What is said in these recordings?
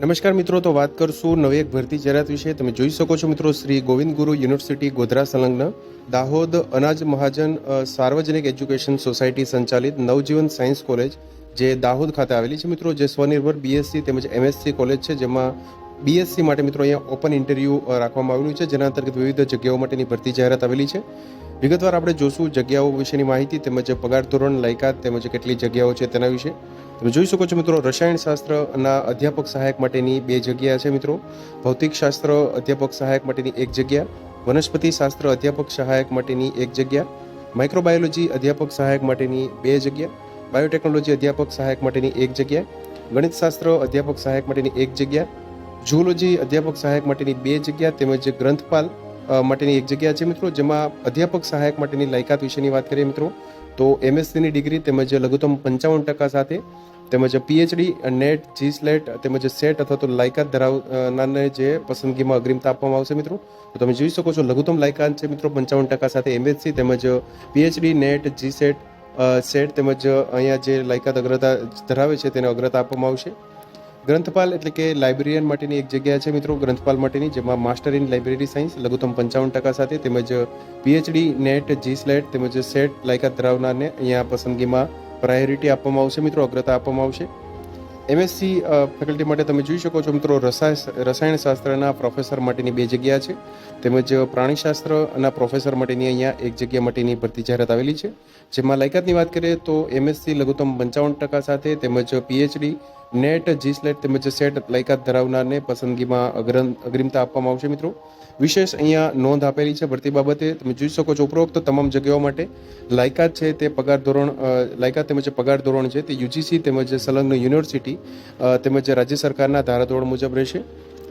નમસ્કાર મિત્રો, તો વાત કરશું નવી એક ભરતી જાહેરાત વિશે. તમે જોઈ શકો છો મિત્રો, શ્રી ગોવિંદ ગુરુ યુનિવર્સિટી ગોધરા સંલગ્ન. દાહોદ અનાજ મહાજન સાર્વજનિક એજ્યુકેશન સોસાયટી સંચાલિત નવજીવન સાયન્સ કોલેજ, જે દાહોદ ખાતે આવેલી છે મિત્રો, જે સ્વનિર્ભર બીએસસી તેમજ એમએસસી કોલેજ છે, જેમાં બીએસસી માટે મિત્રો અહીંયા ઓપન ઇન્ટરવ્યૂ રાખવામાં આવેલું છે, જેના અંતર્ગત વિવિધ જગ્યાઓ માટેની ભરતી જાહેરાત આવેલી છે. વિગતવાર આપણે જોશું જગ્યાઓ વિશેની માહિતી તેમજ પગાર ધોરણ, લાયકાત તેમજ કેટલી જગ્યાઓ છે તેના વિશે. તમે જોઈ શકો છો મિત્રો રસાયણશાસ્ત્રના અધ્યાપક સહાયક માટેની બે જગ્યા છે મિત્રો. ભૌતિકશાસ્ત્ર અધ્યાપક સહાયક માટેની એક જગ્યા, વનસ્પતિ શાસ્ત્ર અધ્યાપક સહાયક માટેની એક જગ્યા માઇક્રોબાયોલોજી અધ્યાપક સહાયક માટેની બે જગ્યા બાયોટેકનોલોજી અધ્યાપક સહાયક માટેની એક જગ્યા ગણિતશાસ્ત્ર અધ્યાપક સહાયક માટેની એક જગ્યા જુઓલોજી અધ્યાપક સહાયક માટેની બે જગ્યા તેમજ ગ્રંથપાલ માટેની એક જગ્યા છે મિત્રો. જેમાં અધ્યાપક સહાયક માટેની લાયકાત વિશેની વાત કરીએ મિત્રો, તો એમએસસીની ડિગ્રી તેમજ લઘુત્તમ પંચાવન ટકા સાથે તેમજ પીએચડી નેટ જી સ્લેટ તેમજ સેટ અથવા તો લાયકાત ધરાવનારને જે પસંદગીમાં અગ્રિમતા આપવામાં આવશે મિત્રો. તો તમે જોઈ શકો છો લઘુત્તમ લાયકાત છે મિત્રો, પંચાવન ટકા સાથે એમએસસી તેમજ પીએચડી નેટ જી સેટ તેમજ અહીંયા જે લાયકાત અગ્રતા ધરાવે છે તેને અગ્રતા આપવામાં આવશે. ગ્રંથપાલ એટલે કે લાઇબ્રેરિયન માટેની એક જગ્યા છે મિત્રો, ગ્રંથપાલ માટેની, જેમાં માસ્ટર ઇન લાઇબ્રેરી સાયન્સ, લઘુત્તમ પંચાવન ટકા સાથે, તેમજ પીએચડી નેટ જી સ્લેટ તેમજ સેટ લાયકાત ધરાવનારને અહીંયા પસંદગીમાં પ્રાયોરિટી આપવામાં આવશે મિત્રો અગ્રતા આપવામાં આવશે. એમએસસી ફેકલ્ટી માટે તમે જોઈ શકો છો મિત્રો રસાય રસાયણશાસ્ત્રના પ્રોફેસર માટેની બે જગ્યા છે. તેમજ પ્રાણીશાસ્ત્રના પ્રોફેસર માટેની અહીંયા એક જગ્યા માટેની ભરતી જાહેરાત આવેલી છે. જેમાં લાયકાતની વાત કરીએ તો એમએસસી લઘુત્તમ પંચાવન ટકા સાથે તેમજ પીએચડી નેટ જી સ્લેટ તેમજ સેટ લાયકાત ધરાવનારને પસંદગીમાં અગ્રમ અગ્રિમતા આપવામાં આવશે મિત્રો. વિશેષ અહીંયા નોંધ આપેલી છે ભરતી બાબતે. તમે જોઈ શકો છો ઉપરોક્ત તમામ જગ્યાઓ માટે લાયકાત છે તે પગાર ધોરણ લાયકાત તેમજ પગાર ધોરણ છે તે યુજીસી તેમજ સંલગ્ન યુનિવર્સિટી અ, તેમજ રાજ્ય સરકારના ધારાધોરણ મુજબ રહેશે.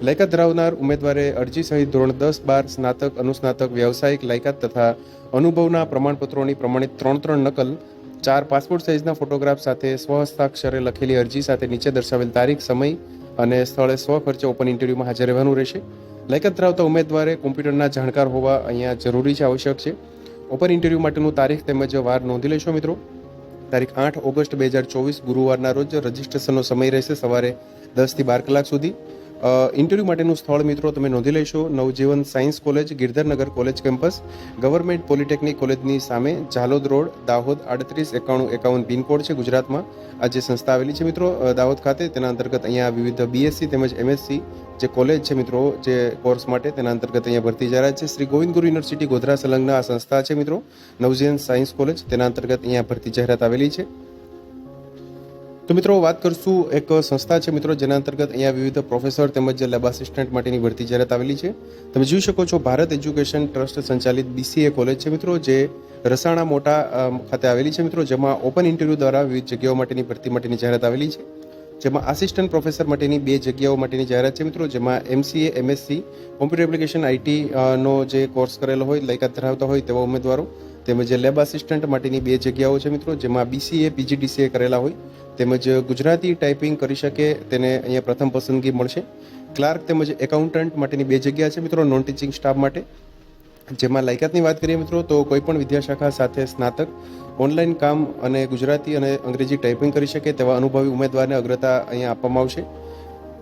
લાયકાત ધરાવનાર ઉમેદવારે અરજી સહિત ધોરણ દસ બાર સ્નાતક અનુસ્નાતક વ્યાવસાયિક લાયકાત તથા અનુભવના પ્રમાણપત્રોની પ્રમાણિત ત્રણ ત્રણ નકલ ચાર પાસપોર્ટ સાઇઝના ફોટોગ્રાફ સાથે સ્વહસ્તાક્ષરે લખેલી અરજી સાથે નીચે દર્શાવેલ તારીખ સમય અને સ્થળે સ્વખર્ચે ઓપન ઇન્ટરવ્યુમાં હાજર રહેવાનું રહેશે. લાયકાત ધરાવતા ઉમેદવારે કોમ્પ્યુટરના જાણકાર હોવા અહીંયા જરૂરી છે આવશ્યક છે. ઓપન ઇન્ટરવ્યૂ માટેનું તારીખ તેમજ વાર નોંધી લેશો મિત્રો. તારીખ આઠ ઓગસ્ટ બે હજાર ચોવીસ ગુરુવારના રોજ રજિસ્ટ્રેશનનો સમય રહેશે સવારે દસથી બાર કલાક સુધી. ઇન્ટરવ્યૂ માટેનું સ્થળ મિત્રો તમે નોંધી લેશો. Navjivan science college, Girdharnagar college campus, government polytechnic કોલેજની સામે ઝાલોદ રોડ, દાહોદ આડત્રીસ એકાણું એકાવન પિનકોડ છે ગુજરાતમાં. આ જે સંસ્થા આવેલી છે મિત્રો દાહોદ ખાતે, તેના અંતર્ગત અહીંયા વિવિધ બીએસસી તેમજ એમએસસી જે કોલેજ છે મિત્રો, જે કોર્સ માટે તેના અંતર્ગત અહીંયા ભરતી જાહેરાત છે. શ્રી ગોવિંદ ગુરુ યુનિવર્સિટી ગોધરા સંલગ્ન આ સંસ્થા છે મિત્રો, નવજીવન સાયન્સ કોલેજ, તેના અંતર્ગત અહીંયા ભરતી જાહેરાત આવેલી છે. તો મિત્રો, વાત કરશું એક સંસ્થા છે મિત્રો, જેના અંતર્ગત અહીંયા વિવિધ પ્રોફેસર તેમજ લેબ આસિસ્ટન્ટ માટેની ભરતી જાહેરાત આવેલી છે. તમે જોઈ શકો છો, ભારત એજ્યુકેશન ટ્રસ્ટ સંચાલિત બીસીએ કોલેજ છે મિત્રો, જે રસાણા મોટા ખાતે આવેલી છે મિત્રો, જેમાં ઓપન ઇન્ટરવ્યૂ દ્વારા વિવિધ જગ્યાઓ માટેની ભરતી માટેની જાહેરાત આવેલી છે. જેમાં આસિસ્ટન્ટ પ્રોફેસર માટેની બે જગ્યાઓ માટેની જાહેરાત છે મિત્રો, જેમાં MCA MSc computer application IT નો જે કોર્સ કરેલો હોય, લાયકાત ધરાવતા હોય તેવા ઉમેદવારો તેમજ લેબ આસિસ્ટન્ટ માટેની બે જગ્યાઓ છે મિત્રો, જેમાં બીસીએ પીજીડીસીએ કરેલા હોય. તેમજ ગુજરાતી ટાઈપિંગ કરી શકે તેને અહીંયા પ્રથમ પસંદગી મળશે. ક્લાર્ક તેમજ એકાઉન્ટન્ટ માટેની બે જગ્યા છે મિત્રો નોન ટીચિંગ સ્ટાફ માટે. જેમાં લાયકાતની વાત કરીએ મિત્રો, તો કોઈપણ વિદ્યાશાખા સાથે સ્નાતક, ઓનલાઈન કામ અને ગુજરાતી અને અંગ્રેજી ટાઈપિંગ કરી શકે તેવા અનુભવી ઉમેદવારને અગ્રતા અહીંયા આપવામાં આવશે.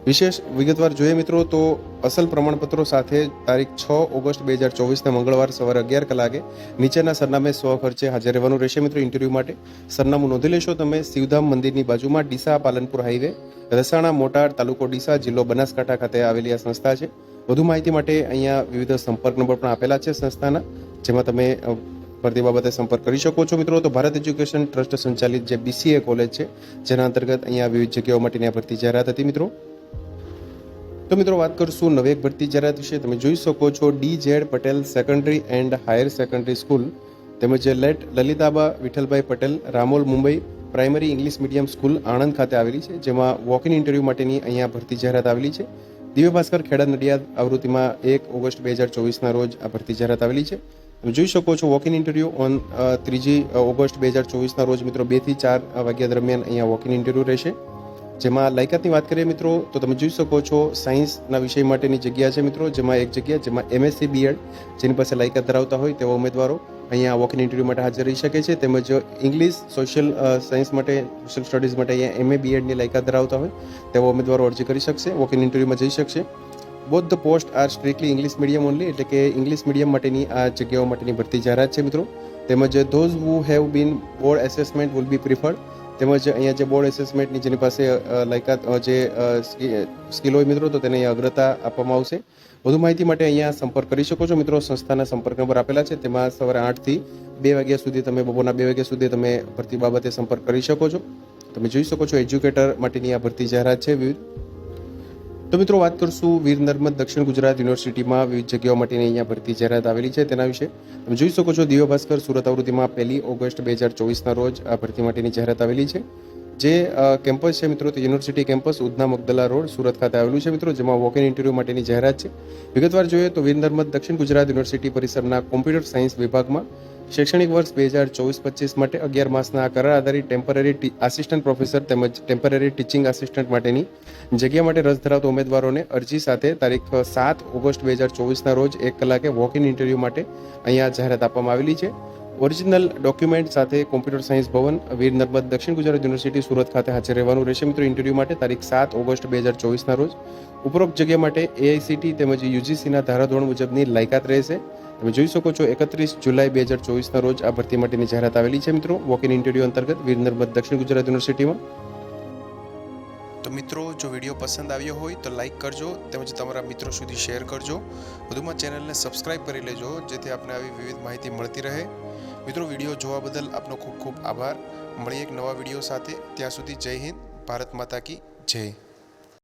વિશેષ વિગતવાર જોઈએ મિત્રો તો અસલ પ્રમાણપત્રો સાથે તારીખ છ ઓગસ્ટ બે હજાર ચોવીસના મંગળવાર સવારે અગિયાર કલાકે નીચેના સરનામે સ્વ ખર્ચે હાજર રહેવાનું રહેશે મિત્રો ઇન્ટરવ્યૂ માટે. સરનામું નોંધી લેશો તમે શિવધામ મંદિરની બાજુમાં ડીસા પાલનપુર હાઈવે, રસાણા મોટાડ તાલુકો ડીસા જિલ્લો બનાસકાંઠા ખાતે આવેલી આ સંસ્થા છે. વધુ માહિતી માટે અહીંયા વિવિધ સંપર્ક નંબર પણ આપેલા છે સંસ્થાના, જેમાં તમે ભરતી બાબતે સંપર્ક કરી શકો છો મિત્રો. તો ભારત એજ્યુકેશન ટ્રસ્ટ સંચાલિત જે બીસીએ કોલેજ છે, જેના અંતર્ગત અહીંયા વિવિધ જગ્યાઓ માટેની આ ભરતી જાહેરાત હતી મિત્રો. તો મિત્રો વાત કરશું નવી એક ભરતી જાહેરાત વિશે. તમે જોઈ શકો છો D Z Patel secondary and higher secondary school તેમજ late Lalitaba Vitthalbhai Patel Ramol Mumbai primary English medium school Anand ખાતે આવેલી છે, જેમાં વોક ઇન ઇન્ટરવ્યૂ માટેની અહીંયા ભરતી જાહેરાત આવેલી છે. દિવ્ય ભાસ્કર ખેડા નડિયાદ આવૃત્તિમાં એક ઓગસ્ટ બે હજાર ચોવીસના રોજ આ ભરતી જાહેરાત આવેલી છે. તમે જોઈ શકો છો વોક ઇન ઇન્ટરવ્યૂ ઓન ત્રીજી ઓગસ્ટ બે હજાર ચોવીસના રોજ મિત્રો બેથી ચાર વાગ્યા દરમિયાન અહીંયા વોક ઇન ઇન્ટરવ્યૂ રહેશે. જેમાં લાયકાતની વાત કરીએ મિત્રો, તો તમે જોઈ શકો છો સાયન્સના વિષય માટેની જગ્યા છે મિત્રો, જેમાં એક જગ્યા જેમાં એમએસસી બીએડ જેની પાસે લાયકાત ધરાવતા હોય તેવા ઉમેદવારો અહીંયા વોક ઇન ઇન્ટરવ્યૂ માટે હાજર રહી શકે છે. તેમજ ઇંગ્લિશ સોશિયલ સાયન્સ માટે સોશિયલ સ્ટડીઝ માટે અહીંયા એમએ બીએડની લાયકાત ધરાવતા હોય તેવા ઉમેદવારો અરજી કરી શકશે વોક ઇન ઇન્ટરવ્યૂમાં જઈ શકશે. Both the post are strictly English medium only એટલે કે ઇંગ્લિશ મીડિયમ માટેની આ જગ્યાઓ માટેની ભરતી જાહેરાત છે મિત્રો. તેમજ those who have been board assessment will be preferred તેમજ અહીંયા જે બોર્ડ એસેસમેન્ટની જેની પાસે લાયકાત જે સ્કિલ હોય મિત્રો, તો તેને અહીંયા અગ્રતા આપવામાં આવશે. વધુ માહિતી માટે અહીંયા સંપર્ક કરી શકો છો મિત્રો. સંસ્થાના સંપર્ક નંબર આપેલા છે. તેમાં સવારે આઠથી બે વાગ્યા સુધી તમે, બપોરના બે વાગ્યા સુધી તમે ભરતી બાબતે સંપર્ક કરી શકો છો. તમે જોઈ શકો છો, એજ્યુકેટર માટેની આ ભરતી જાહેરાત છે વિવિધ તો મિત્રો વાત કરશું વીર નર્મદ દક્ષિણ ગુજરાત યુનિવર્સિટીમાં વિવિધ જગ્યાઓ માટેની અહીંયા ભરતી જાહેરાત આવેલી છે તેના વિશે. તમે જોઈ શકો છો દિવ્ય ભાસ્કર સુરત આવૃત્તિમાં પહેલી ઓગસ્ટ બે હજાર ચોવીસના રોજ આ ભરતી માટેની જાહેરાત આવેલી છે. જે કેમ્પસ છે મિત્રો તે university campus Udhna Magdalla road Surat ખાતે આવેલું છે મિત્રો જેમાં વોક ઇન ઇન્ટરવ્યૂ માટેની જાહેરાત છે. વિગતવાર જોઈએ તો વીર નર્મદ દક્ષિણ ગુજરાત યુનિવર્સિટી પરિસરના કોમ્પ્યુટર સાયન્સ વિભાગમાં શૈક્ષણિક વર્ષ બે હજાર ચોવીસ પચીસ માટે અગિયાર માસના કરાર આધારિત ટેમ્પરરી આસિસ્ટન્ટ પ્રોફેસર તેમજ ટેમ્પરરી ટીચિંગ આસિસ્ટન્ટ માટેની જગ્યા માટે રસ ધરાવતા ઉમેદવારોને અરજી સાથે તારીખ સાત ઓગસ્ટ બે હજાર ચોવીસના રોજ એક કલાકે વોક ઇન ઇન્ટરવ્યૂ માટે અહીંયા જાહેરાત આપવામાં આવેલી છે. ઓરિજિનલ ડોક્યુમેન્ટ સાથે કોમ્પ્યુટર સાયન્સ ભવન, વીર નર્મદ દક્ષિણ ગુજરાત યુનિવર્સિટી સુરત ખાતે હાજર રહેવાનું રહેશે. મિત્રો ઇન્ટરવ્યૂ માટે તારીખ સાત ઓગસ્ટ બે હજાર ચોવીસના રોજ ઉપરોક્ત જગ્યા માટે એઆઈસીટી તેમજ યુજીસીના ધારાધોરણ મુજબની લાયકાત રહેશે. તમે જોઈ શકો છો એકત્રીસ જુલાઈ બે હજાર ચોવીસના રોજ આ ભરતી માટેની જાહેરાત આવેલી છે મિત્રો. વોક ઇન ઇન્ટરવ્યૂ અંતર્ગત વીર દક્ષિણ ગુજરાત યુનિવર્સિટીમાં. તો મિત્રો, જો વીડિયો પસંદ આવ્યો હોય તો લાઇક કરજો તેમજ તમારા મિત્રો સુધી શેર કરજો. વધુમાં ચેનલને સબસ્ક્રાઇબ કરી લેજો જેથી આપને આવી વિવિધ માહિતી મળતી રહે. મિત્રો, વીડિયો જોવા બદલ આપનો ખૂબ ખૂબ આભાર. મળીએ એક નવા વીડિયો સાથે. ત્યાં સુધી જય હિન્દ. ભારત માતા કી જય.